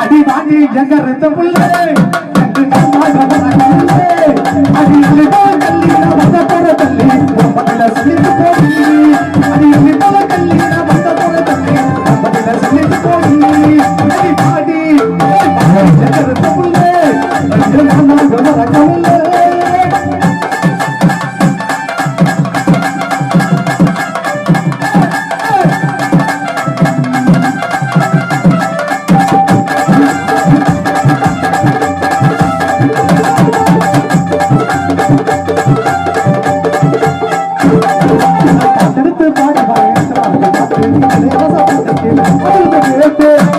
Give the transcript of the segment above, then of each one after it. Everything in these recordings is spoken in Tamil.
அடி வாங்கி எங்க ரத்த புள்ளே ரெண்டு நாளாக வரக்கமில்லை அடி அழிவா வந்த போற தள்ளி சொல்லிட்டு போடி அடி அழிவா வந்த போற தள்ளி சொல்லிட்டு போடி அடி பாடி. புள்ளே Gracias.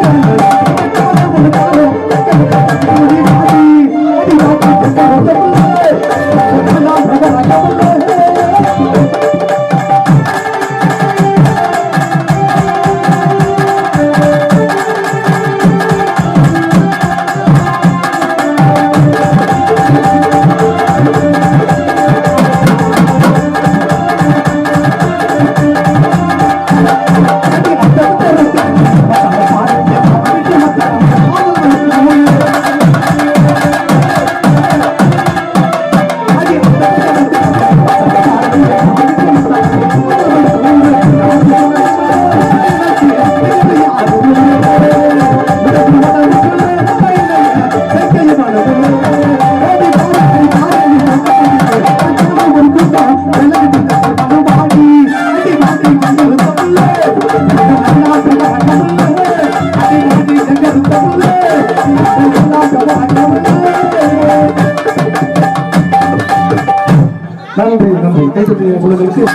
Eso es